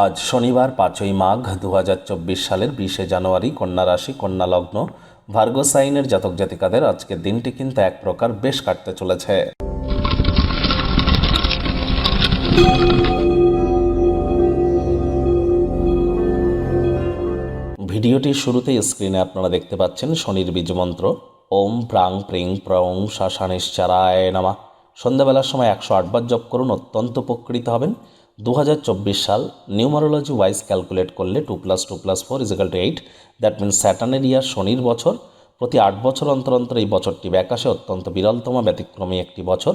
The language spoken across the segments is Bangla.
আজ শনিবার, পাঁচই মাঘ দু হাজার চব্বিশ সালের বিশে জানুয়ারি কন্যা রাশি, কন্যা লগ্ন, ভার্গ সাইনের জাতক জাতিকাদের আজকের দিনটি কিন্তু এক প্রকার বেশ কাটতে চলেছে। ভিডিওটির শুরুতেই স্ক্রিনে আপনারা দেখতে পাচ্ছেন শনির বীজ মন্ত্র। ওম প্রাং প্রিং প্রং শাসানিশ্চারায় নামা। সন্ধ্যাবেলার সময় একশো আটবার জপ করুন, অত্যন্ত উপকৃত হবেন। দু হাজার চব্বিশ সাল নিউমারোলজি ওয়াইজ ক্যালকুলেট করলে two plus two plus four is equal to eight that means স্যাটার্নের year শনির বছর। প্রতি আট বছর অন্তর অন্তর এই বছরটি ব্যাকাশে অত্যন্ত বিরলতম, ব্যতিক্রমী একটি বছর।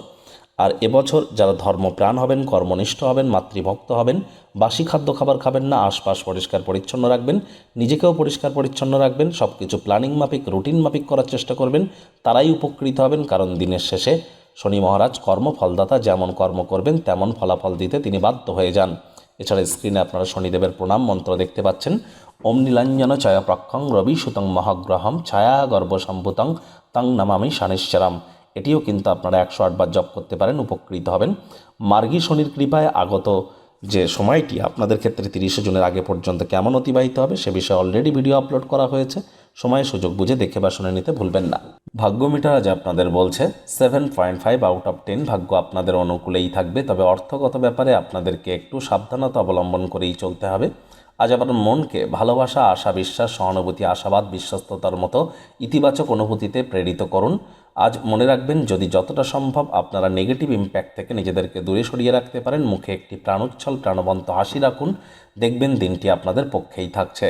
আর এবছর যারা ধর্মপ্রাণ হবেন, কর্মনিষ্ঠ হবেন, মাতৃভক্ত হবেন, বাসি খাদ্য খাবার খাবেন না, আশপাশ পরিষ্কার পরিচ্ছন্ন রাখবেন, নিজেকেও পরিষ্কার পরিচ্ছন্ন রাখবেন সব কিছু প্ল্যানিং মাফিক রুটিন মাফিক করার চেষ্টা করবেন, তারাই উপকৃত হবেন, কারণ দিনের শেষে শনি মহারাজ কর্মফলদাতা যেমন কর্ম করবেন, তেমন ফলাফল দিতে তিনি বাধ্য হয়ে যান। এছাড়া স্ক্রিনে আপনারা শনিদেবের প্রণাম মন্ত্র দেখতে পাচ্ছেন। ওম নীলাঞ্জন প্রক্ষং রবি সুতং মহাগ্রহম ছায়া গর্ভসম্ভূতং তং নামামি শানেশ্বরাম। এটিও কিন্তু আপনারা একশো আটবার জপ করতে পারেন, উপকৃত হবেন। মার্গী শনির কৃপায় আগত যে সময়টি আপনাদের ক্ষেত্রে তিরিশে জুনের আগে পর্যন্ত কেমন অতিবাহিত হবে, সে বিষয়ে অলরেডি ভিডিও আপলোড করা হয়েছে। সময় সুযোগ বুঝে দেখে বা শুনে নিতে ভুলবেন না। ভাগ্য মিটার আজ আপনাদের বলছে seven point five out of ten ভাগ্য আপনাদের অনুকূলেই থাকবে, তবে অর্থগত ব্যাপারে আপনাদেরকে একটু সাবধানতা অবলম্বন করেই চলতে হবে। আজ আবার মনকে ভালোবাসা আশা বিশ্বাস সহানুভূতি, আশাবাদ, বিশ্বস্ততার মতো ইতিবাচক অনুভূতিতে প্রেরিত করুন। আজ মনে রাখবেন, যদি যতটা সম্ভব আপনারা নেগেটিভ ইম্প্যাক্ট থেকে নিজেদেরকে দূরে সরিয়ে রাখতে পারেন, মুখে একটি প্রাণোচ্ছল, প্রাণবন্ত হাসি রাখুন, দেখবেন দিনটি আপনাদের পক্ষেই থাকছে।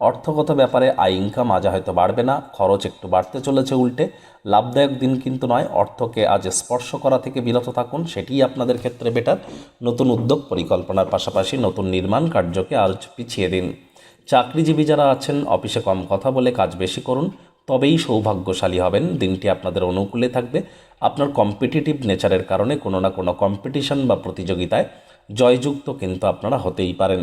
অর্থগত ব্যাপারে আয় ইনকাম আজ হয়তো বাড়বে না, খরচ একটু বাড়তে চলেছে উল্টে। লাভদায়ক দিন কিন্তু নয়, অর্থকে আজ স্পর্শ করা থেকে বিরত থাকুন সেটিই আপনাদের ক্ষেত্রে বেটার নতুন উদ্যোগ পরিকল্পনার পাশাপাশি নতুন নির্মাণ কার্যকে আজ পিছিয়ে দিন। চাকরিজীবী যারা আছেন, অফিসে কম কথা বলে কাজ বেশি করুন, তবেই সৌভাগ্যশালী হবেন। দিনটি আপনাদের অনুকূলে থাকবে। আপনার কম্পিটিটিভ নেচারের কারণে কোনো না কোনো কম্পিটিশন বা প্রতিযোগিতায় জয়যুক্ত কিন্তু আপনারা হতেই পারেন।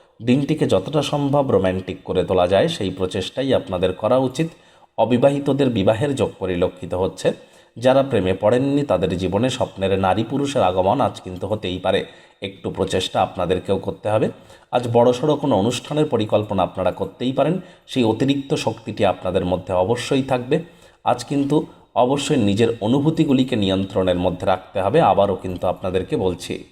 দিনটিকে যতটা সম্ভব রোম্যান্টিক করে তোলা যায়, সেই প্রচেষ্টাই আপনাদের করা উচিত। অবিবাহিতদের বিবাহের যোগ পরিলক্ষিত হচ্ছে। যারা প্রেমে পড়েননি, তাদের জীবনে স্বপ্নের নারী পুরুষের আগমন আজ কিন্তু হতেই পারে। একটু প্রচেষ্টা আপনাদেরকেও করতে হবে। আজ বড়সড় কোনো অনুষ্ঠানের পরিকল্পনা আপনারা করতেই পারেন। সেই অতিরিক্ত শক্তিটি আপনাদের মধ্যে অবশ্যই থাকবে। আজ কিন্তু অবশ্যই নিজের অনুভূতিগুলিকে নিয়ন্ত্রণের মধ্যে রাখতে হবে। আবারও কিন্তু আপনাদেরকে বলছি।